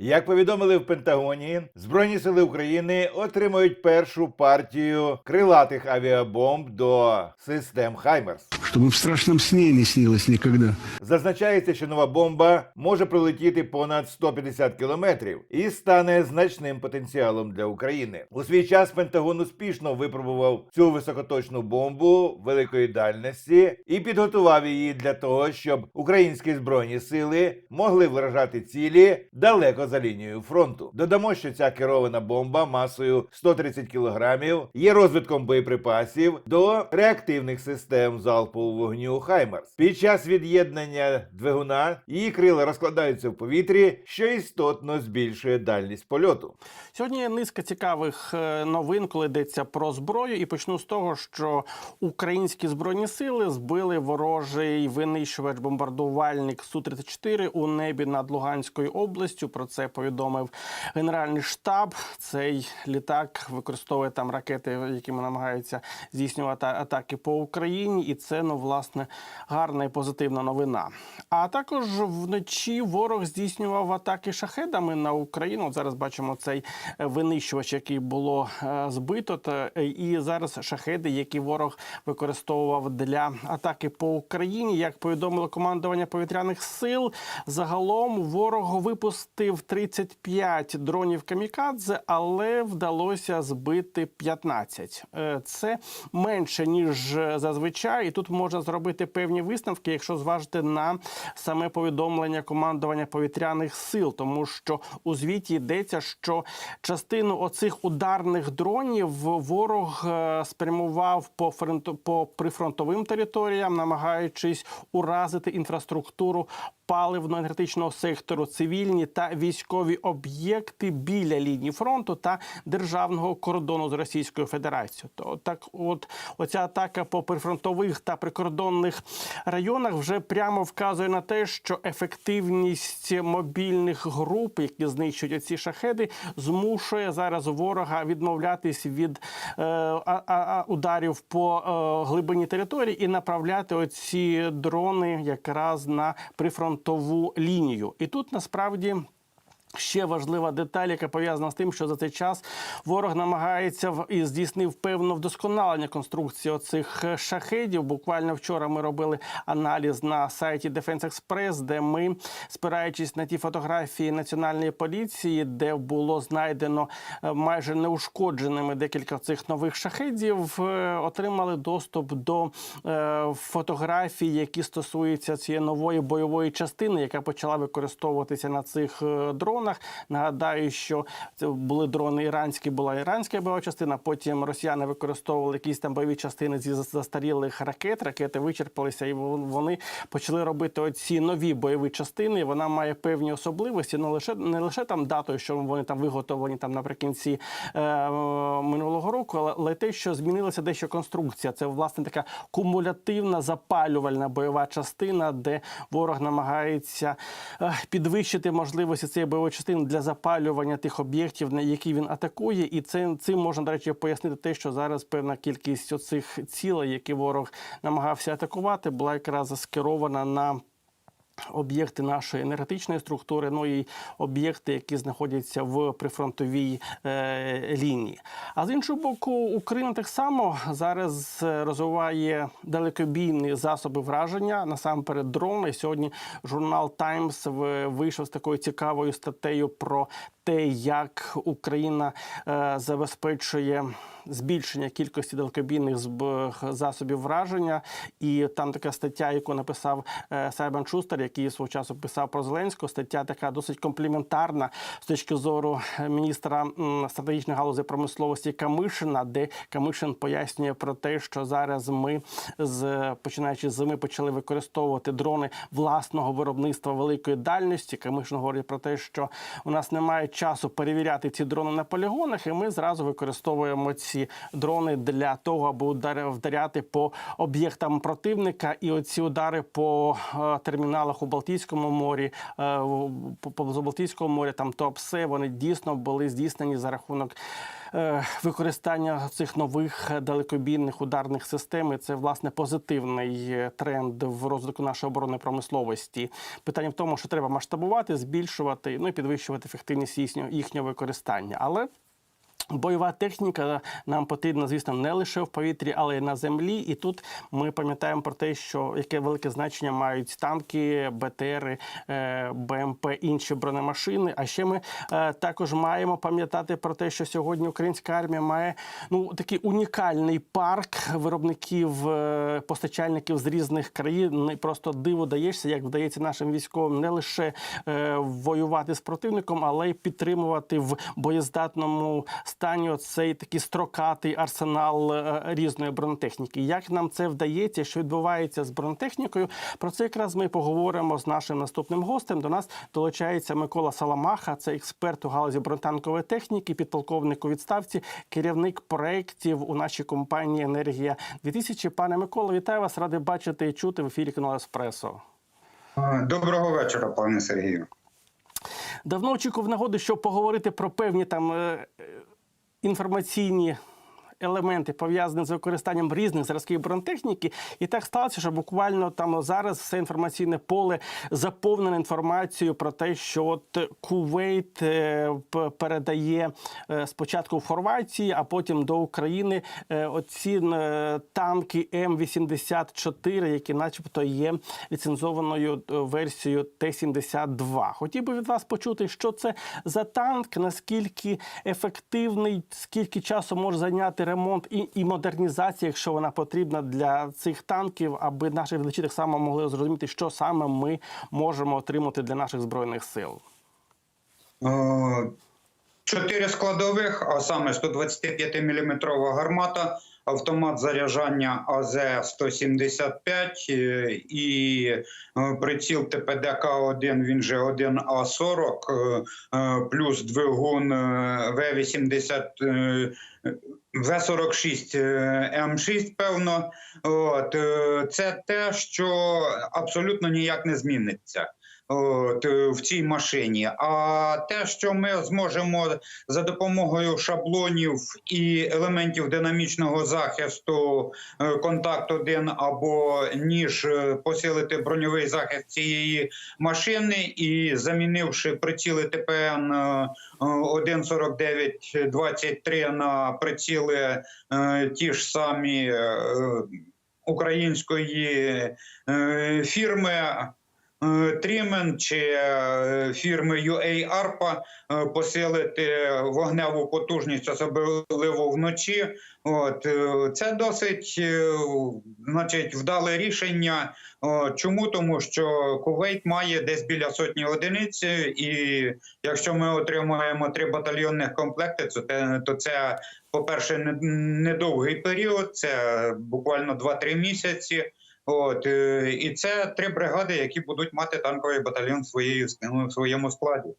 Як повідомили в Пентагоні, Збройні сили України отримують першу партію крилатих авіабомб до систем Хаймерс. Чтобы в страшном сне не снилось никогда. Зазначається, що нова бомба може пролетіти понад 150 кілометрів і стане значним потенціалом для України. У свій час Пентагон успішно випробував цю високоточну бомбу великої дальності і підготував її для того, щоб українські збройні сили могли вражати цілі далеко за лінією фронту. Додамо, що ця керована бомба масою 130 кілограмів є розвитком боєприпасів до реактивних систем залпового вогню Хаймерс. Під час від'єднання двигуна її крила розкладаються в повітрі, що істотно збільшує дальність польоту. Сьогодні є низка цікавих е, новин, коли йдеться про зброю, і почну з того, що українські збройні сили збили ворожий винищувач бомбардувальник су 34 у небі над Луганською областю. Про це повідомив генеральний штаб. Цей літак використовує там ракети, якими намагаються здійснювати атаки по Україні, і це ну власне гарна і позитивна новина. А також вночі ворог здійснював атаки шахедами на Україну. Зараз бачимо цей винищувач, який було е, збито. Та е, і зараз шахеди, які ворог використовував для атаки по Україні. Як повідомило командування повітряних сил, загалом ворог випустив 35 дронів камікадзе, але вдалося збити 15. Е, Це менше ніж зазвичай, і тут можна зробити певні висновки, якщо зважити на саме повідомлення командування повітряних сил, тому що у звіті йдеться, що частину оцих ударних дронів ворог е, спрямував по фронту по прифронтовим територіям, намагаючись уразити інфраструктуру паливно-енергетичного сектору, цивільні та військові об'єкти біля лінії фронту та державного кордону з Російською Федерацією. То так, от оця атака по прифронтових та прикордонних районах вже прямо вказує на те, що ефективність мобільних груп, які знищують ці шахеди, змушує зараз ворога відмовлятись від е, а, а, ударів по е, глибині території і направляти оці дрони якраз на прифронтову лінію. І тут насправді. Ще важлива деталь, яка пов'язана з тим, що за цей час ворог намагається і здійснив певне вдосконалення конструкції оцих е, шахедів. Буквально вчора ми робили аналіз на сайті Defense Express, де ми, спираючись на ті фотографії національної поліції, де було знайдено е, майже неушкодженими декілька цих нових шахедів, е, отримали доступ до фотографій, які стосуються цієї нової бойової частини, яка почала використовуватися на цих е, дронах. Нагадаю, що це були дрони іранські, була іранська бойова частина. Потім росіяни використовували якісь там бойові частини зі застарілих ракет. Ракети вичерпалися, і вони почали робити оці нові бойові частини. Вона має певні особливості, не лише не лише там датою, що вони там виготовлені там наприкінці е, минулого року, але, але те, що змінилася дещо конструкція. Це власне така кумулятивна запалювальна бойова частина, де ворог намагається е, підвищити можливості цієї бойової частини для запалювання тих об'єктів, на які він атакує, і це цим можна до речі пояснити те, що зараз певна кількість оцих цілей, які ворог намагався атакувати, була якраз скерована на. Об'єкти нашої енергетичної структури, ну і об'єкти, які знаходяться в прифронтовій е, лінії. А з іншого боку, Україна так само зараз розвиває далекобійні засоби враження, насамперед дрони. Сьогодні журнал Таймс вийшов з такою цікавою статтею про те, як Україна е, забезпечує збільшення кількості далекобійних засобів враження. І там така стаття, яку написав е, Сайбан Шустер, який свого часу писав про Зеленського. Стаття така досить компліментарна з точки зору е, міністра стратегічної галузі промисловості Камишина, де Камишин пояснює про те, що зараз ми з починаючи з зими почали використовувати дрони власного виробництва великої дальності. Камишин говорить про те, що у нас немає часу перевіряти ці дрони на полігонах, і ми зразу використовуємо ці дрони для того, аби вдаряти по об'єктам противника. І оці удари по е, терміналах у Балтійському морі, е, по, Балтійському морі, там ТОПСЕ, вони дійсно були здійснені за рахунок використання цих нових далекобійних ударних систем. І Це власне позитивний е, тренд в розвитку нашої оборонної промисловості. Питання в тому, що треба масштабувати, збільшувати, ну і підвищувати ефективність їхнього використання. Але Бойова техніка нам потрібна, звісно, не лише в повітрі, але й на землі. І тут ми пам'ятаємо про те, що яке велике значення мають танки, БТРи, е, БМП, інші бронемашини. А ще ми е, також маємо пам'ятати про те, що сьогодні українська армія має ну такий унікальний парк виробників, е, постачальників з різних країн. Не просто диво даєшся, як вдається нашим військовим не лише воювати з противником, але й підтримувати в боєздатному стані цей такий строкатий арсенал е, різної бронетехніки. Як нам це вдається, що відбувається з бронетехнікою? Про це якраз ми поговоримо з нашим наступним гостем. До нас долучається Микола Саламаха, це експерт у галузі бронетанкової техніки, підполковник у відставці, керівник проєктів у нашій компанії Енергія 2000 Пане Миколо, вітаю вас, радий бачити і чути в ефірі каналу Еспресо. Доброго вечора, пане Сергію. Давно очікував нагоди, щоб поговорити про певні там е, інформаційні. Елементи пов'язані з використанням різних зразків бронетехніки, і так сталося, що буквально там зараз все інформаційне поле заповнене інформацією про те, що от Кувейт е, передає е, спочатку в Хорватії, а потім до України е, оці танки М84, які, начебто, є ліцензованою версією Т-72. Хотів би від вас почути, що це за танк, наскільки ефективний, скільки часу може зайняти ремонт і, і модернізація, якщо вона потрібна для цих танків, аби наші глядачі так само могли зрозуміти, що саме ми можемо отримати для наших збройних сил. Е, Чотири складових, а саме 125 мм гармата, автомат заряджання АЗ-175 е, і е, приціл ТПДК-1, він же 1А40, е, плюс двигун е, В-80 е, В-46 е, М6, певно. От, це те, що абсолютно ніяк не зміниться. От, е, в цій машині. А те, що ми зможемо за допомогою шаблонів і елементів динамічного захисту е, контакт 1 або ніж е, посилити броньовий захист цієї машини і замінивши приціли ТПН е, 1.49-23 на приціли ті ж самі української фірми. Трімен чи е, фірми UA ARPA е, посилити вогневу потужність, особливо вночі. От е, це досить, значить, вдале рішення. Чому? Тому що Кувейт має десь біля сотні одиниць, і якщо ми отримаємо три батальйонних комплекти, то це, то це по-перше, не- недовгий період, це буквально 2-3 місяці. От е, і це три бригади, які будуть мати танковий батальйон в своєї в своєму складі.